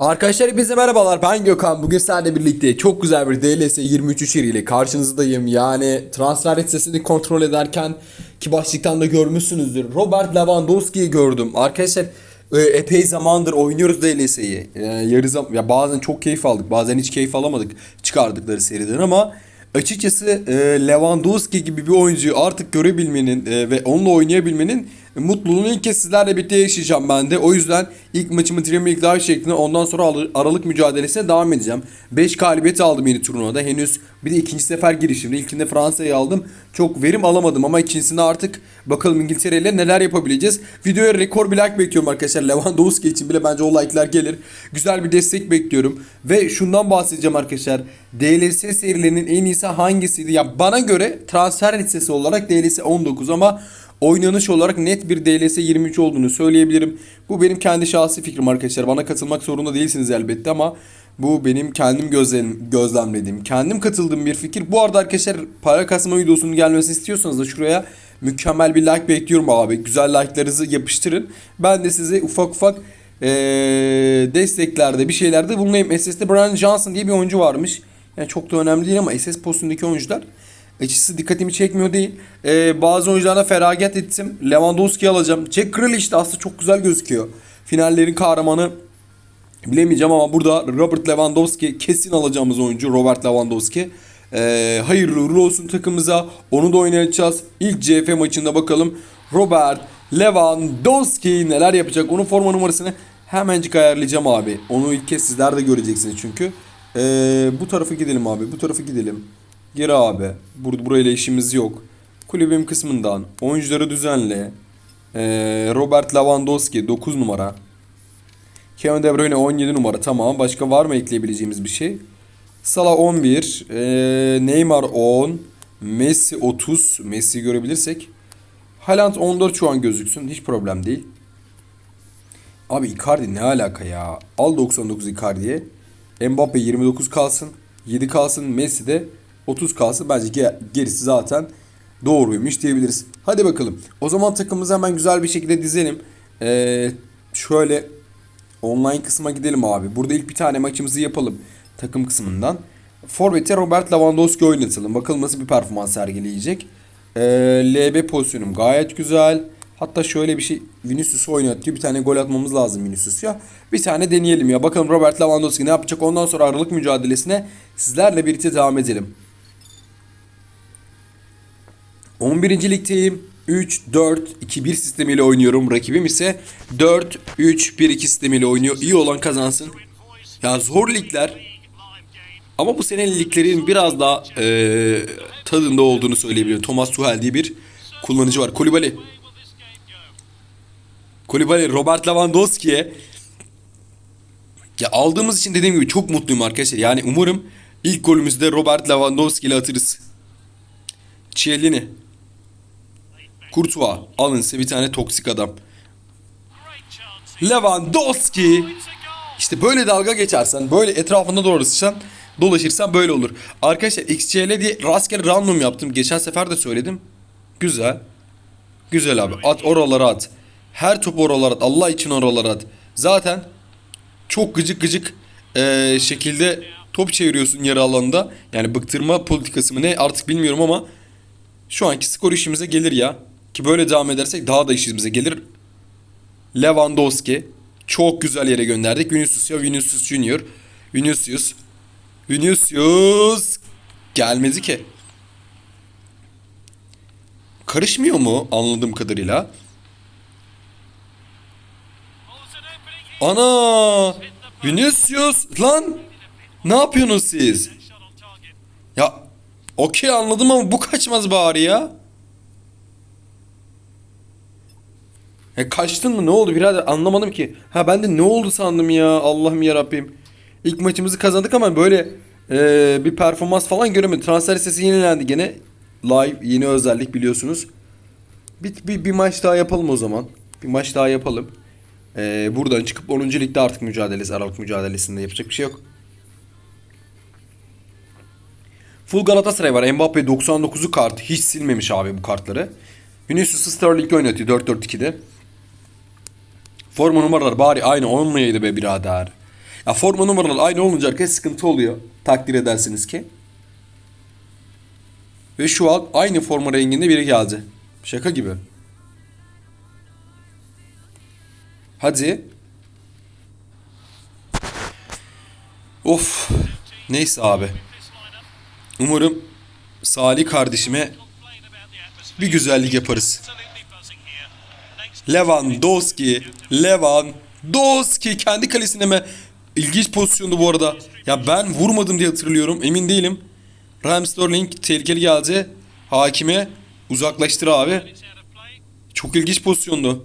Arkadaşlar hepinize merhabalar. Ben Gökhan. Bugün sizlerle birlikte çok güzel bir DLS 23 içeriğiyle karşınızdayım. Yani transfer listesini kontrol ederken ki başlıktan da görmüşsünüzdür. Robert Lewandowski'yi gördüm. Arkadaşlar e, epey zamandır oynuyoruz DLS'yi e, yarı zam ya bazen çok keyif aldık bazen hiç keyif alamadık çıkardıkları seriden ama açıkçası e, Lewandowski gibi bir oyuncuyu artık görebilmenin e, ve onunla oynayabilmenin mutluluğunu ilk kez sizlerle birlikte yaşayacağım ben de. O yüzden ilk maçımı Premier League Live şeklinde ondan sonra Ar- Aralık mücadelesine devam edeceğim. 5 galibiyet aldım yeni turnuvada. Henüz bir de ikinci sefer girişimde. İlkinde Fransa'yı aldım. Çok verim alamadım ama ikincisinde artık bakalım İngiltere ile neler yapabileceğiz. Videoya rekor bir like bekliyorum arkadaşlar. Lewandowski için bile bence o like'lar gelir. Güzel bir destek bekliyorum. Ve şundan bahsedeceğim arkadaşlar. DLS serilerinin en iyisi hangisiydi? Ya bana göre transfer listesi olarak DLS 19 ama oynanış olarak net bir DLS 23 olduğunu söyleyebilirim. Bu benim kendi şahsi fikrim arkadaşlar. Bana katılmak zorunda değilsiniz elbette ama bu benim kendim gözlem, gözlemlediğim, kendim katıldığım bir fikir. Bu arada arkadaşlar para kasma videosunun gelmesi istiyorsanız da şuraya mükemmel bir like bekliyorum abi. Güzel like'larınızı yapıştırın. Ben de size ufak ufak eee, desteklerde bir şeylerde bulunayım. SS'de Brian Johnson diye bir oyuncu varmış. Yani çok da önemli değil ama SS postundaki oyuncular açısı dikkatimi çekmiyor değil. Ee, bazı oyuncularına feragat ettim. Lewandowski alacağım. Jack Grealish de aslında çok güzel gözüküyor. Finallerin kahramanı bilemeyeceğim ama burada Robert Lewandowski kesin alacağımız oyuncu Robert Lewandowski. Ee, hayırlı uğurlu olsun takımıza. Onu da oynayacağız. İlk CF maçında bakalım Robert Lewandowski neler yapacak. Onun forma numarasını hemencik ayarlayacağım abi. Onu ilk kez sizler de göreceksiniz çünkü. Ee, bu tarafa gidelim abi. Bu tarafa gidelim. Geri abi. Bur burayla işimiz yok. Kulübüm kısmından oyuncuları düzenle. Ee, Robert Lewandowski 9 numara. Kevin De Bruyne 17 numara tamam. Başka var mı ekleyebileceğimiz bir şey? Salah 11. ee, Neymar 10. Messi 30. Messi görebilirsek. Haaland 14 şu an gözüksün. Hiç problem değil. Abi Icardi ne alaka ya? Al 99 Icardi'ye. Mbappe 29 kalsın. 7 kalsın. Messi de 30 kalsın. Bence ge- gerisi zaten doğruymuş diyebiliriz. Hadi bakalım. O zaman takımımızı hemen güzel bir şekilde dizelim. Ee, şöyle online kısma gidelim abi. Burada ilk bir tane maçımızı yapalım. Takım kısmından. Forvet'e Robert Lewandowski oynatalım. Bakalım nasıl bir performans sergileyecek. Ee, LB pozisyonum gayet güzel. Hatta şöyle bir şey Vinicius'u oynatıyor. Bir tane gol atmamız lazım Vinicius'a. Bir tane deneyelim ya. Bakalım Robert Lewandowski ne yapacak. Ondan sonra aralık mücadelesine sizlerle birlikte devam edelim. 11. ligdeyim. 3-4-2-1 sistemiyle oynuyorum. Rakibim ise 4-3-1-2 sistemiyle oynuyor. İyi olan kazansın. Ya zor ligler. Ama bu sene liglerin biraz daha eee, tadında olduğunu söyleyebilirim. Thomas Tuchel diye bir kullanıcı var. Kolibali. Kolibali Robert Lewandowski'ye ya aldığımız için dediğim gibi çok mutluyum arkadaşlar. Yani umarım ilk golümüzü de Robert Lewandowski ile atarız. Chiellini. Courtois. Alın size bir tane toksik adam. Lewandowski. İşte böyle dalga geçersen, böyle etrafında dolaşırsan, dolaşırsan böyle olur. Arkadaşlar XCL diye rastgele random yaptım. Geçen sefer de söyledim. Güzel. Güzel abi. At oralara at. Her top oralara at. Allah için oralara at. Zaten çok gıcık gıcık eee, şekilde top çeviriyorsun yarı alanda. Yani bıktırma politikası mı ne artık bilmiyorum ama şu anki skor işimize gelir ya. Ki böyle devam edersek daha da işimize gelir. Lewandowski çok güzel yere gönderdik. Vinicius ya Vinicius Junior. Vinicius. Vinicius gelmedi ki. Karışmıyor mu anladığım kadarıyla? Ana! Vinicius lan! Ne yapıyorsunuz siz? Ya okey anladım ama bu kaçmaz bari ya. Ya kaçtın mı? Ne oldu birader? Anlamadım ki. Ha ben de ne oldu sandım ya. Allah'ım ya Rabbim. İlk maçımızı kazandık ama böyle e, bir performans falan göremedim. Transfer listesi yenilendi gene. Live yeni özellik biliyorsunuz. Bir, bir, bir maç daha yapalım o zaman. Bir maç daha yapalım. E, buradan çıkıp 10. ligde artık mücadelesi, Aralık mücadelesinde yapacak bir şey yok. Full Galatasaray var. Mbappe 99'u kart. Hiç silmemiş abi bu kartları. Vinicius'u Sterling'le oynatıyor 4-4-2'de. Forma numaralar bari aynı olmayaydı be birader. Ya forma numaraları aynı olunca arkadaşlar sıkıntı oluyor. Takdir edersiniz ki. Ve şu an aynı forma renginde biri geldi. Şaka gibi. Hadi. Of. Neyse abi. Umarım Salih kardeşime bir güzellik yaparız. Lewandowski, Lewandowski kendi kalesine mi? İlginç pozisyondu bu arada. Ya ben vurmadım diye hatırlıyorum. Emin değilim. Raheem Sterling tehlikeli geldi. Hakime uzaklaştır abi. Çok ilginç pozisyondu.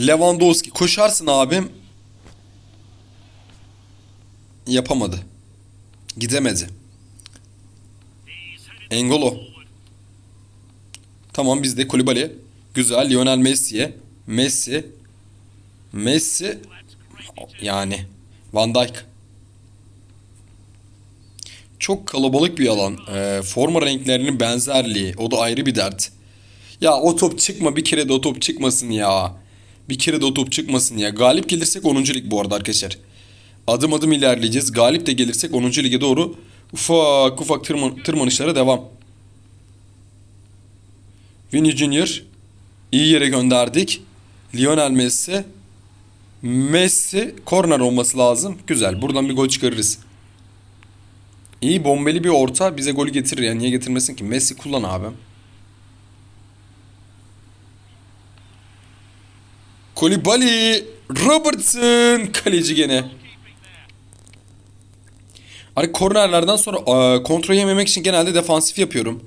Lewandowski koşarsın abim. Yapamadı. Gidemedi. Engolo. Tamam bizde Kulibali. Güzel. Lionel Messi'ye. Messi. Messi. Yani. Van Dijk. Çok kalabalık bir alan. Ee, forma renklerinin benzerliği. O da ayrı bir dert. Ya o top çıkma bir kere de o top çıkmasın ya. Bir kere de o top çıkmasın ya. Galip gelirsek 10. lig bu arada arkadaşlar. Adım adım ilerleyeceğiz. Galip de gelirsek 10. lige doğru ufak ufak tırman tırmanışlara devam. Vinny Junior iyi yere gönderdik. Lionel Messi Messi korner olması lazım. Güzel. Buradan bir gol çıkarırız. İyi bombeli bir orta bize golü getirir. Yani niye getirmesin ki? Messi kullan abi. Kolibali Robertson kaleci gene. Hani kornerlerden sonra kontrol yememek için genelde defansif yapıyorum.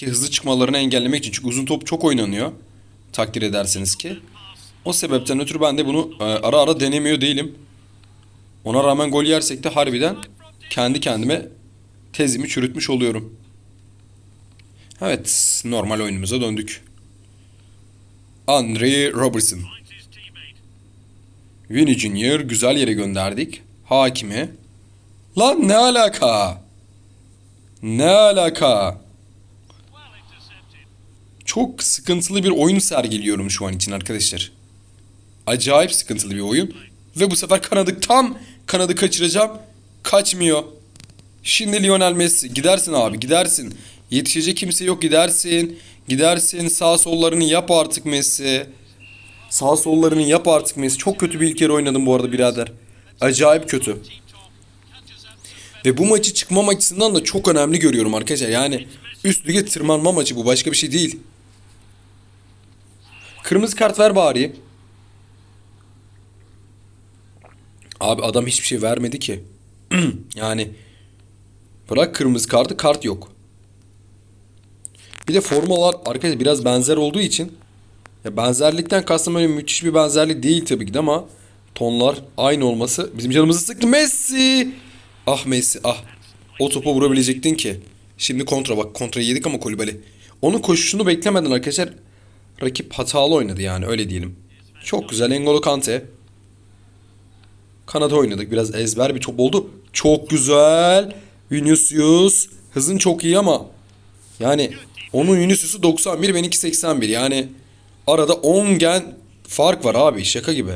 Ki hızlı çıkmalarını engellemek için. Çünkü uzun top çok oynanıyor. Takdir edersiniz ki. O sebepten ötürü ben de bunu e, ara ara denemiyor değilim. Ona rağmen gol yersek de harbiden kendi kendime tezimi çürütmüş oluyorum. Evet normal oyunumuza döndük. Andre Robertson. Vinny Junior güzel yere gönderdik. Hakimi. Lan ne alaka? Ne alaka? Çok sıkıntılı bir oyun sergiliyorum şu an için arkadaşlar. Acayip sıkıntılı bir oyun. Ve bu sefer kanadı tam kanadı kaçıracağım. Kaçmıyor. Şimdi Lionel Messi gidersin abi gidersin. Yetişecek kimse yok gidersin. Gidersin sağ sollarını yap artık Messi. Sağ sollarını yap artık Messi. Çok kötü bir ilk yarı oynadım bu arada birader. Acayip kötü. Ve bu maçı çıkmam açısından da çok önemli görüyorum arkadaşlar. Yani üst lige tırmanma maçı bu başka bir şey değil. Kırmızı kart ver bari. Abi adam hiçbir şey vermedi ki. yani bırak kırmızı kartı kart yok. Bir de formalar arkadaşlar biraz benzer olduğu için ya benzerlikten kastım öyle müthiş bir benzerlik değil tabii ki de ama tonlar aynı olması bizim canımızı sıktı. Messi! Ah Messi ah. O topa vurabilecektin ki. Şimdi kontra bak kontra yedik ama Kolibali. Onun koşuşunu beklemeden arkadaşlar rakip hatalı oynadı yani öyle diyelim. Çok güzel Engolo Kante. Kanada oynadık. Biraz ezber bir top oldu. Çok güzel. Vinicius. Hızın çok iyi ama yani onun Vinicius'u 91 benimki 81. Yani arada 10 gen fark var abi şaka gibi.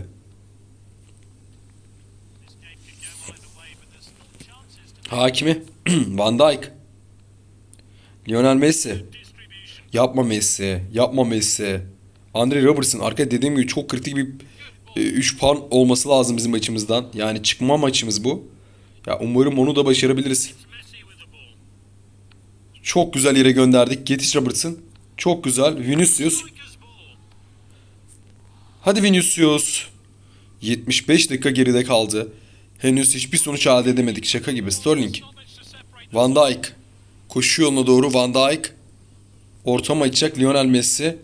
Hakimi Van Dijk. Lionel Messi. Yapma Messi. Yapma Messi. Andre Robertson. Arka dediğim gibi çok kritik bir 3 puan olması lazım bizim maçımızdan. Yani çıkma maçımız bu. Ya umarım onu da başarabiliriz. Çok güzel yere gönderdik. Yetiş Robertson. Çok güzel. Vinicius. Hadi Vinicius. 75 dakika geride kaldı. Henüz hiçbir sonuç elde edemedik. Şaka gibi. Sterling. Van Dijk. Koşu yoluna doğru Van Dijk. Ortama açacak Lionel Messi.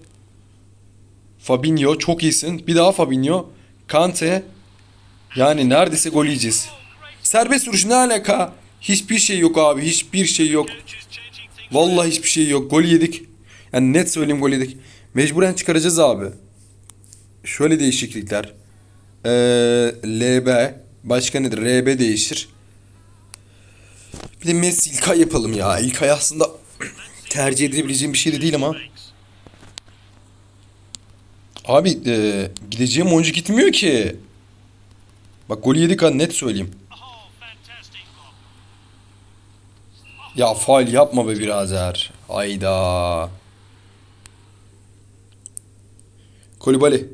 Fabinho çok iyisin. Bir daha Fabinho. Kante. Yani neredeyse gol yiyeceğiz. Serbest vuruş ne alaka? Hiçbir şey yok abi. Hiçbir şey yok. Vallahi hiçbir şey yok. Gol yedik. Yani net söyleyeyim gol yedik. Mecburen çıkaracağız abi. Şöyle değişiklikler. Ee, LB. Başka nedir? RB değişir. Bir de Messi İlkay yapalım ya. İlkay aslında tercih edebileceğim bir şey de değil ama. Abi e, gideceğim oyuncu gitmiyor ki. Bak golü yedik ha net söyleyeyim. Ya faal yapma be birader. Hayda. Kolibali.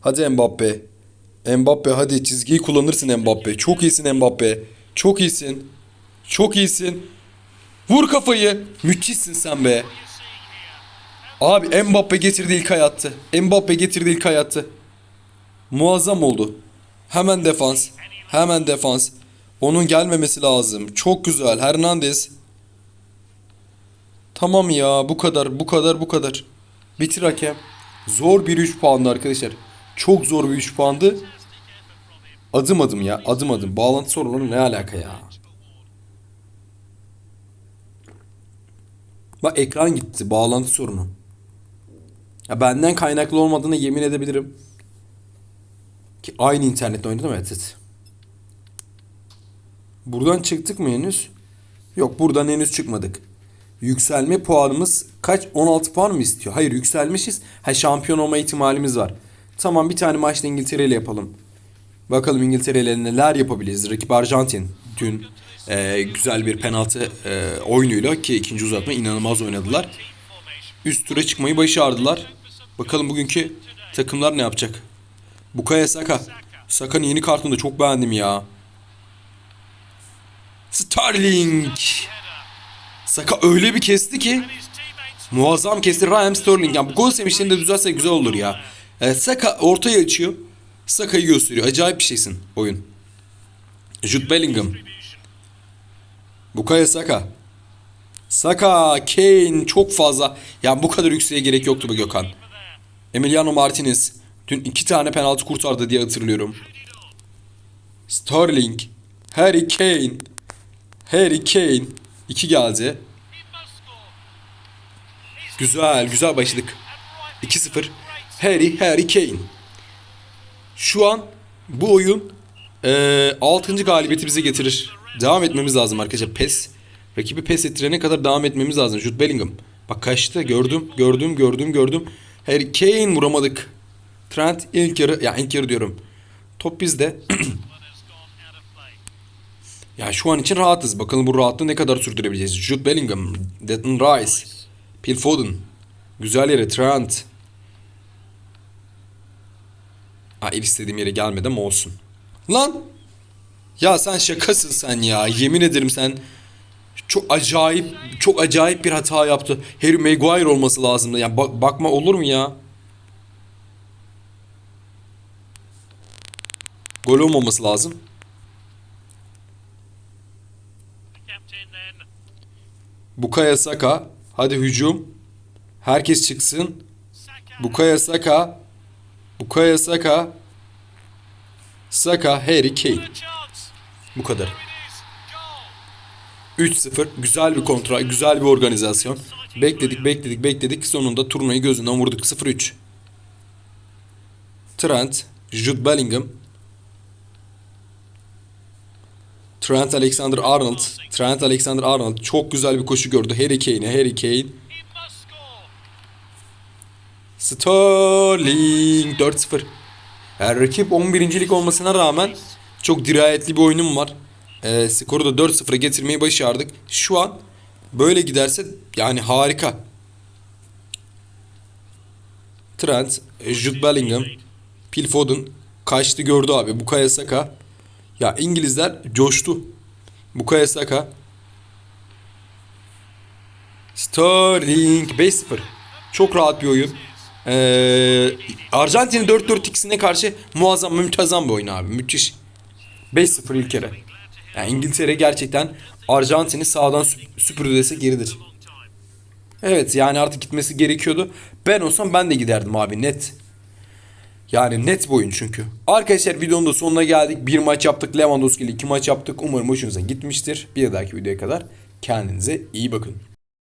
Hadi Mbappe. Mbappe hadi çizgiyi kullanırsın Mbappe. Çok iyisin Mbappe. Çok iyisin. Çok iyisin. Vur kafayı. Müthişsin sen be. Abi Mbappe getirdi ilk hayattı. Mbappe getirdi ilk hayattı. Muazzam oldu. Hemen defans. Hemen defans. Onun gelmemesi lazım. Çok güzel. Hernandez. Tamam ya bu kadar bu kadar bu kadar. Bitir hakem. Zor bir 3 puandı arkadaşlar. Çok zor bir 3 puandı. Adım adım ya adım adım. Bağlantı sorunları ne alaka ya? Bak ekran gitti. Bağlantı sorunu. Ya benden kaynaklı olmadığını yemin edebilirim. Ki aynı internetle oynadım evet, evet. Buradan çıktık mı henüz? Yok buradan henüz çıkmadık. Yükselme puanımız kaç? 16 puan mı istiyor? Hayır yükselmişiz. Ha şampiyon olma ihtimalimiz var. Tamam bir tane maçta İngiltere ile yapalım. Bakalım İngiltere ile neler yapabiliriz. Rakip Arjantin. Dün e, güzel bir penaltı e, oyunuyla ki ikinci uzatma inanılmaz oynadılar. Üst tura çıkmayı başardılar. Bakalım bugünkü takımlar ne yapacak? Bukayo Saka. Saka'nın yeni kartını da çok beğendim ya. Sterling. Saka öyle bir kesti ki muazzam kesti Raheem Sterling. Yani bu gol sevinçlerini de düzelse güzel olur ya. Evet, Saka ortaya açıyor. Saka'yı gösteriyor. Acayip bir şeysin oyun. Jude Bellingham. Bukayo Saka. Saka, Kane çok fazla. Yani bu kadar yükseğe gerek yoktu bu Gökhan. Emiliano Martinez. Dün iki tane penaltı kurtardı diye hatırlıyorum. Sterling. Harry Kane. Harry Kane. İki geldi. Güzel, güzel başladık. 2-0. Harry, Harry Kane. Şu an bu oyun eee 6. galibiyeti bize getirir. Devam etmemiz lazım arkadaşlar. Pes. Rakibi pes ettirene kadar devam etmemiz lazım. Jude Bellingham. Bak kaçtı. Gördüm, gördüm, gördüm, gördüm. Harry Kane vuramadık. Trent ilk yarı, ya ilk yarı diyorum. Top bizde. ya şu an için rahatız. Bakalım bu rahatlığı ne kadar sürdürebileceğiz. Jude Bellingham, Declan Rice, Phil Foden. Güzel yere Trent. Ha el istediğim yere gelmedi olsun. Lan! Ya sen şakasın sen ya. Yemin ederim sen çok acayip çok acayip bir hata yaptı. Harry Maguire olması lazımdı. Ya bak, bakma olur mu ya? Gol olmaması lazım. Bukayo Saka. Hadi hücum. Herkes çıksın. Bukayo Saka. Bukayo Saka. Saka, Harry Kane. Bu kadar. 3-0. Güzel bir kontra, güzel bir organizasyon. Bekledik, bekledik, bekledik. Sonunda turnayı gözünden vurduk. 0-3. Trent, Jude Bellingham. Trent Alexander-Arnold. Trent Alexander-Arnold çok güzel bir koşu gördü. Harry Kane'e, Harry Kane. Sterling 4-0. Yani rakip 11. lig olmasına rağmen çok dirayetli bir oyunum var. Ee, skoru da 4-0'a getirmeyi başardık. Şu an böyle giderse yani harika. Trent, Jude Bellingham, Phil Foden kaçtı gördü abi. Bukayo Saka. Ya İngilizler coştu. Bukayo Saka. Sterling 5-0. Çok rahat bir oyun. Ee, Arjantin'in 4-4-2'sine karşı muazzam, mümtazam bir oyun abi. Müthiş. 5-0 ilk kere. Yani İngiltere gerçekten Arjantin'i sağdan süp- süpürdü desek yeridir. Evet yani artık gitmesi gerekiyordu. Ben olsam ben de giderdim abi net. Yani net bir oyun çünkü. Arkadaşlar videonun da sonuna geldik. Bir maç yaptık. Lewandowski ile iki maç yaptık. Umarım hoşunuza gitmiştir. Bir dahaki videoya kadar kendinize iyi bakın.